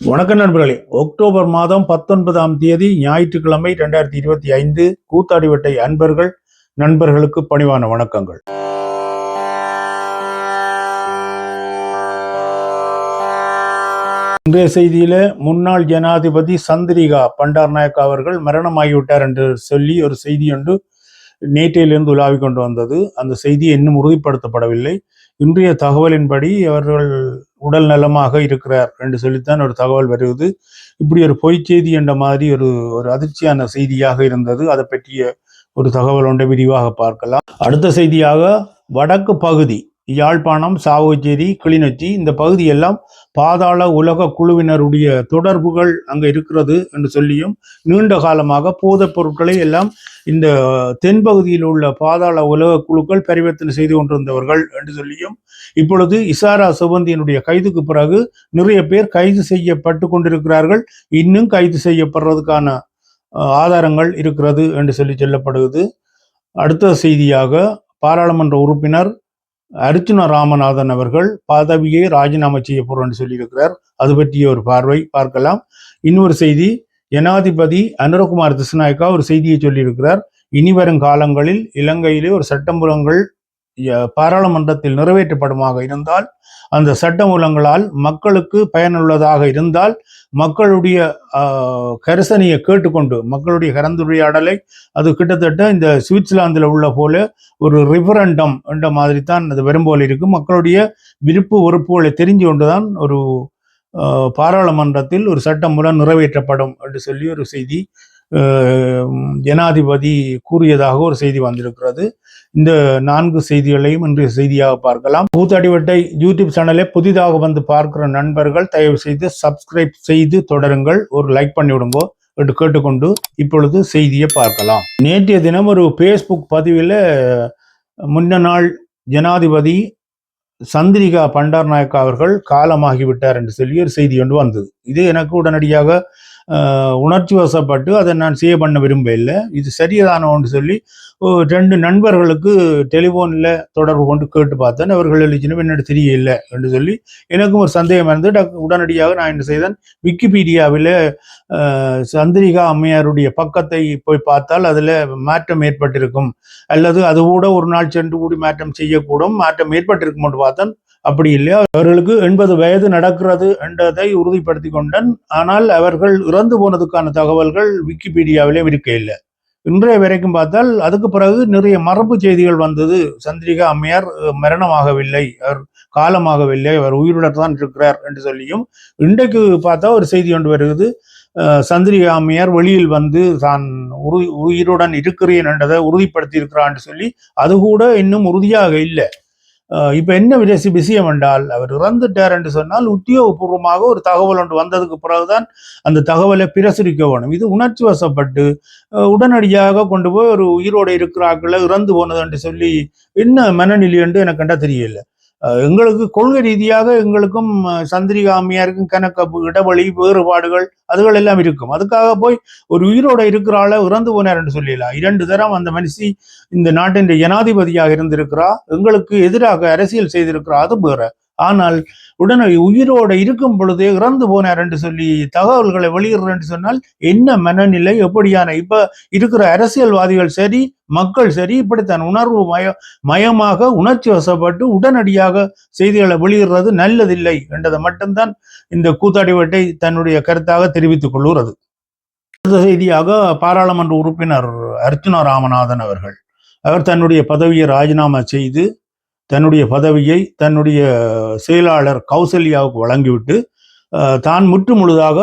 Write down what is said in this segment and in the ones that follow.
வணக்கம் நண்பர்களே. அக்டோபர் மாதம் பத்தொன்பதாம் தேதி ஞாயிற்றுக்கிழமை ரெண்டாயிரத்தி இருபத்தி ஐந்து கூத்தாடிவட்டை அன்பர்கள் நண்பர்களுக்கு பணிவான வணக்கங்கள். இன்றைய செய்தியில முன்னாள் ஜனாதிபதி சந்திரிகா பண்டார் நாயக் அவர்கள் மரணமாகிவிட்டார் என்று சொல்லி ஒரு செய்தி ஒன்று நேற்றையிலிருந்து உலாவிக் கொண்டு வந்தது. அந்த செய்தி இன்னும் உறுதிப்படுத்தப்படவில்லை. இன்றைய தகவலின்படி அவர்கள் உடல் நலமாக இருக்கிறார் என்று சொல்லித்தான் ஒரு தகவல் வருவது இப்படி ஒரு பொய்ச் செய்தி என்ற மாதிரி ஒரு ஒரு அதிர்ச்சியான செய்தியாக இருந்தது. அதை பற்றிய ஒரு தகவல் ஒன்றை விரிவாக பார்க்கலாம். அடுத்த செய்தியாக வடக்கு பகுதி யாழ்ப்பாணம் சாவகச்சேரி கிளிநொச்சி இந்த பகுதியெல்லாம் பாதாள உலக குழுவினருடைய தொடர்புகள் அங்கே இருக்கிறது என்று சொல்லியும் நீண்ட காலமாக போதைப் பொருட்களை எல்லாம் இந்த தென்பகுதியில் உள்ள பாதாள உலக குழுக்கள் பரிவர்த்தனை செய்து கொண்டிருந்தவர்கள் என்று சொல்லியும் இப்பொழுது இசாரா சுபந்தியினுடைய கைதுக்கு பிறகு நிறைய பேர் கைது செய்யப்பட்டு கொண்டிருக்கிறார்கள். இன்னும் கைது செய்யப்படுறதுக்கான ஆதாரங்கள் இருக்கிறது என்று சொல்லி சொல்லப்படுகிறது. அடுத்த செய்தியாக பாராளுமன்ற உறுப்பினர் அர்ச்சுன ராமநாதன் அவர்கள் பதவியை ராஜினாமா செய்ய போறோம்னு சொல்லியிருக்கிறார். அது பற்றிய ஒரு பார்வை பார்க்கலாம். இன்னொரு செய்தி ஜனாதிபதி அனுரகுமார் திசுநாயக்கா ஒரு செய்தியை சொல்லியிருக்கிறார். இனி வரும் காலங்களில் இலங்கையிலே ஒரு சட்டமூலங்கள் பாராளுமன்றத்தில் நிறைவேற்றப்படுமாக இருந்தால் அந்த சட்டமூலங்களால் மக்களுக்கு பயனுள்ளதாக இருந்தால் மக்களுடைய கரிசனையை கேட்டுக்கொண்டு மக்களுடைய கலந்துரையாடலை அது கிட்டத்தட்ட இந்த சுவிட்சர்லாந்தில் உள்ள போல ஒரு ரிஃபரண்டம் என்ற மாதிரி தான் அது வரும்போல் இருக்கும் இருக்கு. மக்களுடைய விருப்பு வெறுப்புகளை தெரிஞ்சு கொண்டுதான் ஒரு பாராளுமன்றத்தில் ஒரு சட்டம் மூலம் நிறைவேற்றப்படும் என்று சொல்லி ஒரு செய்தி ஜனாதிபதி கூறியதாக ஒரு செய்தி வந்திருக்கிறது. இந்த நான்கு செய்திகளையும் இன்றைய செய்தியாக பார்க்கலாம். கூத்தாடிவட்டை யூடியூப் சேனலை புதிதாக வந்து பார்க்கிற நண்பர்கள் தயவு செய்து சப்ஸ்கிரைப் செய்து தொடருங்கள். ஒரு லைக் பண்ணி விடுங்கோ என்று கேட்டுக்கொண்டு இப்பொழுது செய்தியை பார்க்கலாம். நேற்றைய தினம் ஒரு ஃபேஸ்புக் பதிவில் முன்ன நாள் ஜனாதிபதி சந்திரிகா பண்டார் நாயக்கா அவர்கள் காலமாகிவிட்டார் என்று சொல்லி ஒரு செய்தி ஒன்று வந்தது. இது எனக்கு உடனடியாக உணர்ச்சி வசப்பட்டு அதை நான் செய்ய பண்ண விரும்ப இல்லை இது சரியதானோன்னு ஒன்று சொல்லி ரெண்டு நண்பர்களுக்கு டெலிஃபோனில் தொடர்பு கொண்டு கேட்டு பார்த்தேன். அவர்கள் எழுச்சினும் என்னோட தெரியல என்று சொல்லி எனக்கும் ஒரு சந்தேகம் இருந்து டக்கு- உடனடியாக நான் என்ன செய்தேன்? விக்கிபீடியாவில் சந்திரிகா அம்மையாருடைய பக்கத்தை போய் பார்த்தால் அதில் மாற்றம் ஏற்பட்டிருக்கும். அல்லது அது கூட ஒரு நாள் சென்று கூடி மாற்றம் செய்யக்கூடும். மாற்றம் ஏற்பட்டிருக்கும் என்று பார்த்தேன். அப்படி இல்லையா? அவர்களுக்கு எண்பது வயது நடக்கிறது என்றதை உறுதிப்படுத்தி கொண்டேன் ஆனால் அவர்கள் இறந்து போனதுக்கான தகவல்கள் விக்கிபீடியாவிலே இருக்க இல்லை. இன்றைய வரைக்கும் பார்த்தால் அதுக்கு பிறகு நிறைய மரபு செய்திகள் வந்தது. சந்திரிகா அம்மையார் மரணமாகவில்லை. அவர் காலமாகவில்லை. அவர் உயிருடன் தான் இருக்கிறார் என்று சொல்லியும் இன்றைக்கு பார்த்தா ஒரு செய்தி ஒன்று வருகிறது. சந்திரிகா அம்மையார் வெளியில் வந்து தான் உரு உயிருடன் இருக்கிறேன் என்றதை உறுதிப்படுத்தி இருக்கிறான்னு சொல்லி அது கூட இன்னும் உறுதியாக இல்லை. இப்ப என்ன விதசி விஷயம் என்றால் அவர் இறந்துட்டார் என்று சொன்னால் உத்தியோகபூர்வமாக ஒரு தகவல் ஒன்று வந்ததுக்கு பிறகுதான் அந்த தகவலை பிரசுரிக்க வேணும். இது உணர்ச்சி வசப்பட்டு உடனடியாக கொண்டு போய் ஒரு உயிரோடு இருக்கிறாக்களை இறந்து போனது என்று சொல்லி என்ன மனநிலை என்று எனக்கு கண்டா தெரியல. எங்களுக்கு கொள்கை ரீதியாக எங்களுக்கும் சந்திரிகாமியாருக்கும் சந்திரிகா அம்மையாருக்கும் வேறுபாடுகள் அதுகள் எல்லாம் இருக்கும். அதுக்காக போய் ஒரு உயிரோட இருக்கிறாள இறந்து போனார் என்று சொல்லிடலாம் இரண்டு தரம் அந்த மனுஷி இந்த நாட்டின் ஜனாதிபதியாக இருந்திருக்கிறா. எங்களுக்கு எதிராக அரசியல் செய்திருக்கிறா. அது வேற. ஆனால் உடனே உயிரோட இருக்கும் பொழுதே இறந்து போனார் என்று சொல்லி தகவல்களை வெளியிடுறேன் என்று சொன்னால் என்ன மனநிலை எப்படியான? இப்ப இருக்கிற அரசியல்வாதிகள் சரி மக்கள் சரி இப்படித்தான் உணர்வு மய மயமாக உணர்ச்சி வசப்பட்டு உடனடியாக செய்திகளை வெளியிடுறது நல்லதில்லை என்றதை மட்டும்தான் இந்த கூத்தாடிவட்டை தன்னுடைய கருத்தாக தெரிவித்துக் கொள்கிறது அடுத்த செய்தியாக பாராளுமன்ற உறுப்பினர் அர்ச்சுனா ராமநாதன் அவர்கள். அவர் தன்னுடைய பதவியை ராஜினாமா செய்து தன்னுடைய பதவியை தன்னுடைய செயலாளர் கௌசல்யாவுக்கு வழங்கிவிட்டு தான் முற்று முழுதாக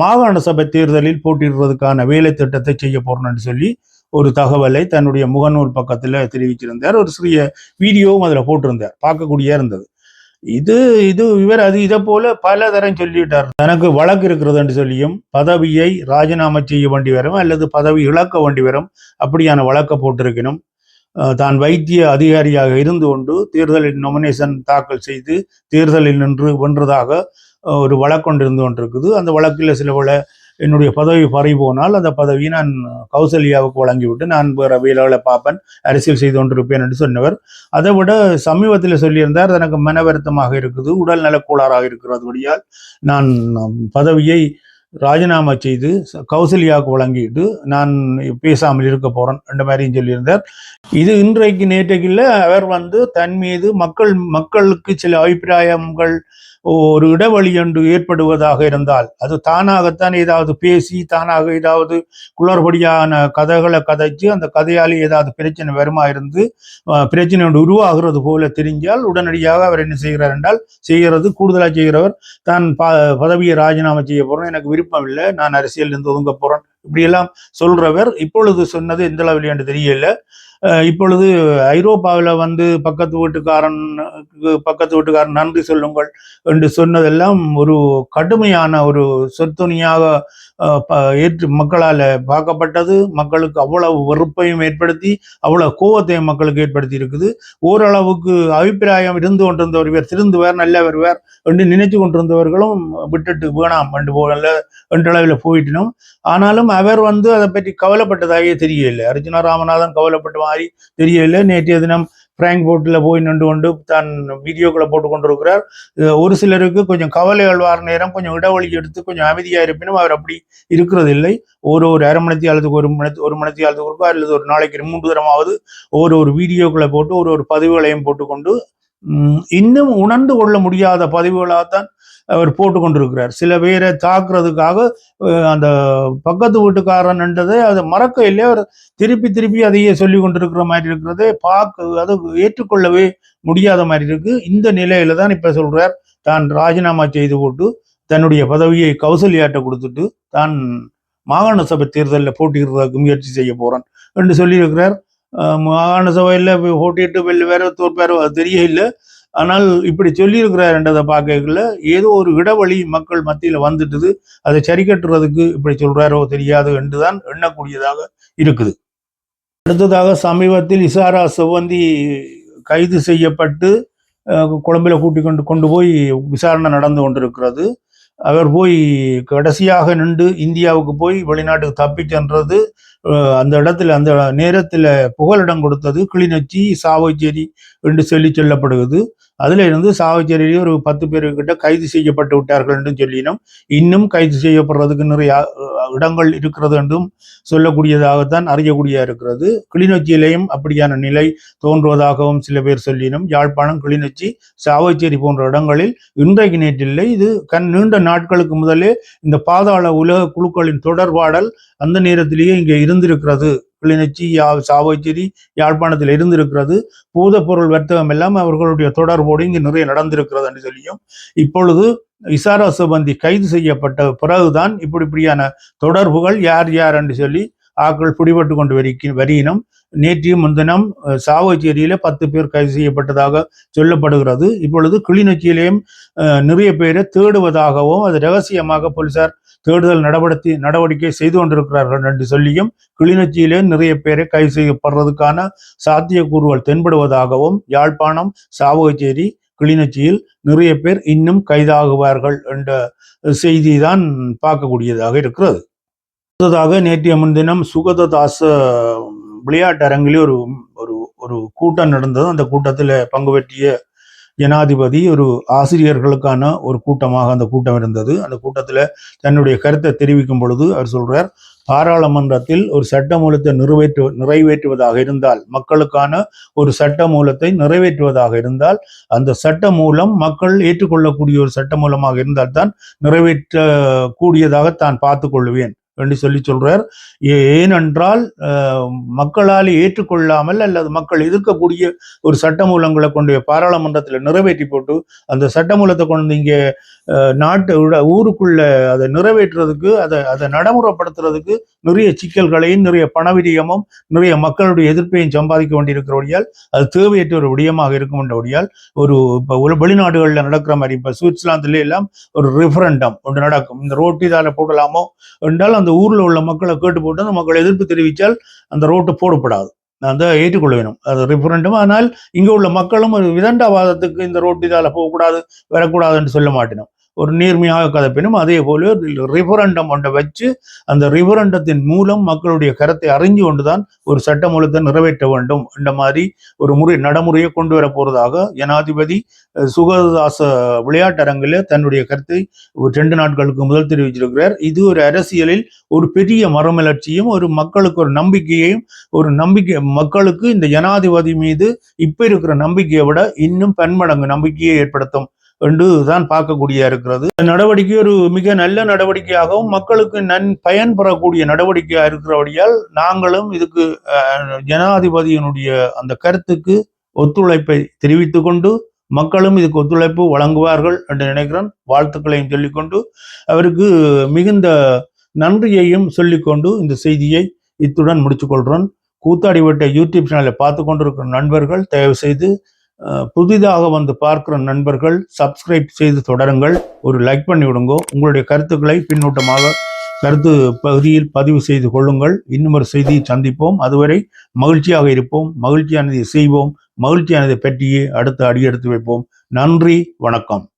மாகாண சபை தேர்தலில் போட்டியிடுவதற்கான வேலை திட்டத்தை செய்ய போறேன்னு சொல்லி ஒரு தகவலை தன்னுடைய முகநூல் பக்கத்தில் தெரிவிச்சிருந்தார். ஒரு சிறிய வீடியோவும் அதில் போட்டிருந்தார். பார்க்கக்கூடிய இருந்தது. இது இது இவர் அது இதை போல பல தரம் சொல்லிட்டார். தனக்கு வழக்கு இருக்கிறது என்று சொல்லியும் பதவியை ராஜினாமா செய்ய வேண்டி வரும் அல்லது பதவி இழக்க வேண்டி வரும் அப்படியான வழக்கை போட்டிருக்கணும். தான் வைத்திய அதிகாரியாக இருந்து கொண்டு தேர்தலில் நொமினேஷன் தாக்கல் செய்து தேர்தலில் நின்று வென்றதாக ஒரு வழக்கு கொண்டிருக்குது. அந்த வழக்கில் சில பல என்னுடைய பதவி பறி போனால் அந்த பதவியை நான் கௌசல்யாவுக்கு வழங்கிவிட்டு நான் வேறு வேலைகளை பார்ப்பேன் அரசியல் செய்து கொண்டிருப்பேன் என்று சொன்னவர். அதை விட சமீபத்தில் சொல்லியிருந்தார் எனக்கு மன வருத்தமாக இருக்குது உடல் நலக்கோளாறாக இருக்கிறதுபடியால் நான் பதவியை ராஜினாமா செய்து கௌசல்யாவுக்கு வழங்கிட்டு நான் பேசாமல் இருக்க போறேன் என்ற மாதிரியும் சொல்லியிருந்தார். இது இன்றைக்கு நேற்றைக்கு இல்ல அவர் வந்து தன் மீது மக்கள் மக்களுக்கு சில அபிப்பிராயங்கள் ஒரு இடைவெளி என்று ஏற்படுவதாக இருந்தால் அது தானாகத்தான் ஏதாவது பேசி தானாக ஏதாவது குளறுபடியான கதைகளை கதைச்சு அந்த கதையாலே ஏதாவது பிரச்சனை வருமா இருந்து பிரச்சனை ஒன்று உருவாகிறது போல தெரிஞ்சால் உடனடியாக அவர் என்ன செய்கிறார் என்றால் செய்கிறது கூடுதலாக செய்கிறவர் தான் ப பதவியை ராஜினாமா செய்ய போகிறோம் எனக்கு விருப்பம் இல்லை நான் அரசியலிருந்து ஒதுங்க போகிறேன் இப்படியெல்லாம் சொல்றவர் இப்பொழுது சொன்னது எந்த அளவில் என்று தெரியல. இப்பொழுது ஐரோப்பாவில் வந்து பக்கத்து வீட்டுக்காரன் பக்கத்து வீட்டுக்காரன் நன்றி சொல்லுங்கள் என்று சொன்னதெல்லாம் ஒரு கடுமையான ஒரு சொத்துணியாக ஏற்று மக்களால் பார்க்கப்பட்டது. மக்களுக்கு அவ்வளவு வெறுப்பையும் ஏற்படுத்தி அவ்வளவு கோபத்தையும் மக்களுக்கு ஏற்படுத்தி இருக்குது. ஓரளவுக்கு அபிப்பிராயம் இருந்து கொண்டிருந்த இவர் திருந்துவார் நல்லவர் வருவார் என்று நினைத்து கொண்டிருந்தவர்களும் விட்டுட்டு வேணாம் என்று போகல என்றளவில் போயிட்டினோம் ஆனாலும் அவர் வந்து அதை பற்றி கவலைப்பட்டதாகவே தெரியல அர்ஜுனா ராமநாதன் கவலைப்பட்டு மாதிரி தெரியல நேற்றைய தினம் பிராங்க்போர்ட்டில் போய் நின்று கொண்டு தான் வீடியோக்களை போட்டு கொண்டிருக்கிறார். ஒரு சிலருக்கு கொஞ்சம் கவலைகள் வார நேரம் கொஞ்சம் இடஒழி எடுத்து கொஞ்சம் அமைதியா இருப்பினும் அவர் அப்படி இருக்கிறது இல்லை ஒரு ஒரு அரை மணி நேரத்துக்கு ஒரு மணி ஒரு மணி நேரத்துக்கு ஒருக்கா அல்லது ஒரு நாளைக்கு மூன்று தரமாவது ஒரு ஒரு வீடியோக்களை போட்டு ஒரு ஒரு பதிவுகளையும் போட்டுக்கொண்டு இன்னும் உணர்ந்து கொள்ள முடியாத பதிவுகளாகத்தான் அவர் போட்டு கொண்டிருக்கிறார் சில பேரை தாக்குறதுக்காக அந்த பக்கத்து வீட்டுக்காரன் என்றதை அதை மறக்க இல்லை அவர் திருப்பி திருப்பி அதையே சொல்லி கொண்டிருக்கிற மாதிரி இருக்கிறதே பார்க்க அது ஏற்றுக்கொள்ளவே முடியாத மாதிரி இருக்கு. இந்த நிலையில தான் இப்ப சொல்றார் தான் ராஜினாமா செய்து போட்டு தன்னுடைய பதவியை கௌசல்யாட்ட கொடுத்துட்டு தான் மாகாண சபை தேர்தலில் போட்டியிடுறதுக்கு முயற்சி செய்ய போறான் என்று சொல்லியிருக்கிறார். மாகாண சபையில் போட்டியிட்டு வெளில வேற தோற்பார் அது இல்லை. ஆனால் இப்படி சொல்லியிருக்கிறாருன்றதை பார்க்கல ஏதோ ஒரு இடவழி மக்கள் மத்தியில் வந்துட்டுது. அதை சரி கட்டுறதுக்கு இப்படி சொல்றாரோ தெரியாது என்று தான் எண்ணக்கூடியதாக இருக்குது. அடுத்ததாக சமீபத்தில் இசாரா செவ்வந்தி கைது செய்யப்பட்டு அஹ், கூட்டி கொண்டு கொண்டு போய் விசாரணை நடந்து கொண்டிருக்கிறது. அவர் போய் கடைசியாக நின்று இந்தியாவுக்கு போய் வெளிநாட்டுக்கு தப்பி சென்றது அந்த இடத்துல அந்த நேரத்தில் புகலிடம் கொடுத்தது கிளிநொச்சி சாவச்சேரி என்று சொல்லி சொல்லப்படுகிறது. அதுல இருந்து சாவச்சேரியிலே ஒரு பத்து பேர்கிட்ட கைது செய்யப்பட்டு விட்டார்கள் என்று சொல்லினோம். இன்னும் கைது செய்யப்படுறதுக்கு நிறைய இடங்கள் இருக்கிறது என்றும் சொல்லக்கூடியதாகத்தான் அறியக்கூடிய இருக்கிறது. கிளிநொச்சியிலேயும் அப்படியான நிலை தோன்றுவதாகவும் சில பேர் சொல்லினோம் யாழ்ப்பாணம் கிளிநொச்சி சாவச்சேரி போன்ற இடங்களில் இன்றைக்கு நேற்றில்லை. இது கண் நீண்ட நாட்களுக்கு முதலே இந்த பாதாள உலக குழுக்களின் தொடர்பாடல் அந்த நேரத்திலேயே இங்கே இருந்திருக்கிறது. கிளிநொச்சி யா- சாவச்சேரி யாழ்ப்பாணத்தில் இருந்திருக்கிறது. பூதப்பொருள் வர்த்தகம் எல்லாம் அவர்களுடைய தொடர்போடு இங்கு நிறைய நடந்திருக்கிறது என்று சொல்லியும் இப்பொழுது இசாரா சிபந்தி கைது செய்யப்பட்ட பிறகுதான் இப்படி இப்படியான தொடர்புகள் யார் யார் என்று சொல்லி ஆக்கள் பிடிபட்டு கொண்டு வரிக்க வரியினும் நேற்று முன்தினம் சாவச்சேரியில பத்து பேர் கைது செய்யப்பட்டதாக சொல்லப்படுகிறது. இப்பொழுது கிளிநொச்சியிலேயும் நிறைய பேரை தேடுவதாகவும் அது ரகசியமாக போலீசார் தேடுதல் நடவடிக்கை நடவடிக்கை செய்து கொண்டிருக்கிறார்கள் என்று சொல்லியும் கிளிநொச்சியிலே நிறைய பேரை கைது செய்யப்படுறதுக்கான சாத்தியக்கூறுகள் தென்படுவதாகவும் யாழ்ப்பாணம் சாவகச்சேரி கிளிநொச்சியில் நிறைய பேர் இன்னும் கைதாகுவார்கள் என்ற செய்தி தான் பார்க்கக்கூடியதாக இருக்கிறது. அடுத்ததாக நேற்றைய முன்தினம் சுகததாச விளையாட்டு அரங்கிலே ஒரு ஒரு ஒரு கூட்டம் நடந்தது. அந்த கூட்டத்தில் பங்கு பெற்றிய ஜனாதிபதி ஒரு ஆசிரியர்களுக்கான ஒரு கூட்டமாக அந்த கூட்டம் இருந்தது. அந்த கூட்டத்தில் தன்னுடைய கருத்தை தெரிவிக்கும் பொழுது அவர் சொல்றார் பாராளுமன்றத்தில் ஒரு சட்ட மூலத்தை நிறைவேற்று நிறைவேற்றுவதாக இருந்தால் மக்களுக்கான ஒரு சட்ட மூலத்தை நிறைவேற்றுவதாக இருந்தால் அந்த சட்ட மூலம் மக்கள் ஏற்றுக்கொள்ளக்கூடிய ஒரு சட்ட மூலமாக இருந்தால்தான் நிறைவேற்றக்கூடியதாக தான் பார்த்து கொள்வேன். என்று சொல்லி சொல்றார். ஏ- ஏனென்றால் மக்களால் ஏற்றுக்கொள்ளாமல் அல்லது மக்கள் எதிர்க்கக்கூடிய ஒரு சட்டமூலங்களை கொண்டு பாராளுமன்றத்தில் நிறைவேற்றி போட்டு அந்த சட்டமூலத்தை கொண்டு வந்து இங்கே நாட்டு ஊருக்குள்ள அதை நிறைவேற்றுறதுக்கு அதை அதை நடைமுறைப்படுத்துறதுக்கு நிறைய சிக்கல்களையும் நிறைய பணவிரியமும் நிறைய மக்களுடைய எதிர்ப்பையும் சம்பாதிக்க வேண்டியிருக்கிறபடியால் அது தேவையற்ற ஒரு விடயமாக இருக்கும் என்றபடியால் ஒரு இப்போ வெளிநாடுகளில் நடக்கிற மாதிரி இப்போ சுவிட்சர்லாந்துல எல்லாம் ஒரு ரெஃபரண்டம் ஒன்று நடக்கும். இந்த ரோட்டு இதால போடலாமோ என்றால் அந்த ஊர்ல உள்ள மக்களை கேட்டு போட்டு அந்த மக்கள் எதிர்ப்பு தெரிவித்தால் அந்த ரோட்டு போடப்படாது. அந்த ஏற்றுக்கொள்ள வேணும் அது ரெஃபரண்டம் ஆனால் இங்க உள்ள மக்களும் ஒரு விதண்டாவாதத்துக்கு இந்த ரோட்டு இதால் போகக்கூடாது வரக்கூடாது என்று சொல்ல மாட்டினோம். ஒரு நேர்மையாக கதைப்பினும் அதே போல ரிஃபரண்டம் ஒன்றை வச்சு அந்த ரிஃபரண்டத்தின் மூலம் மக்களுடைய கருத்தை அறிஞ்சு கொண்டுதான் ஒரு சட்டமூலத்தை நிறைவேற்ற வேண்டும் என்ற மாதிரி ஒரு முறை நடைமுறையை கொண்டு வர போறதாக ஜனாதிபதி சுகதாச விளையாட்டரங்கில் தன்னுடைய கருத்தை ஒரு ரெண்டு நாட்களுக்கு முதல் தெரிவிச்சிருக்கிறார் இது ஒரு அரசியலில் ஒரு பெரிய மரமலர்ச்சியும் ஒரு மக்களுக்கு ஒரு நம்பிக்கையையும் ஒரு நம்பிக்கை மக்களுக்கு இந்த ஜனாதிபதி மீது இப்ப இருக்கிற நம்பிக்கையை விட இன்னும் பன்மடங்கு நம்பிக்கையை ஏற்படுத்தும். என்று தான் பார்க்கக்கூடிய இருக்கிறது. இந்த நடவடிக்கை ஒரு மிக நல்ல நடவடிக்கையாகவும் மக்களுக்கு நன் பயன் பெறக்கூடிய நடவடிக்கையா இருக்கிறபடியால் நாங்களும் இதுக்கு ஜனாதிபதியினுடைய அந்த கருத்துக்கு ஒத்துழைப்பை தெரிவித்து கொண்டு மக்களும் இதுக்கு ஒத்துழைப்பு வழங்குவார்கள் என்று நினைக்கிறேன். வாழ்த்துக்களையும் சொல்லிக்கொண்டு அவருக்கு மிகுந்த நன்றியையும் சொல்லிக்கொண்டு இந்த செய்தியை இத்துடன் முடித்துக்கொள்கிறேன் கூத்தாடிவட்ட யூடியூப் சேனலை பார்த்து கொண்டிருக்கிற நண்பர்கள் தயவு செய்து புதிதாக வந்து பார்க்கிற நண்பர்கள் சப்ஸ்கிரைப் செய்து தொடருங்கள். ஒரு லைக் பண்ணி விடுங்க. உங்களுடைய கருத்துக்களை பின்னூட்டமாக கருத்து பகுதியில் பதிவு செய்து கொள்ளுங்கள். இன்னும் ஒரு செய்தியை சந்திப்போம். அதுவரை மகிழ்ச்சியாக இருப்போம். மகிழ்ச்சியானதை செய்வோம். மகிழ்ச்சியானதை பற்றியே அடுத்து அடியெடுத்து வைப்போம். நன்றி. வணக்கம்.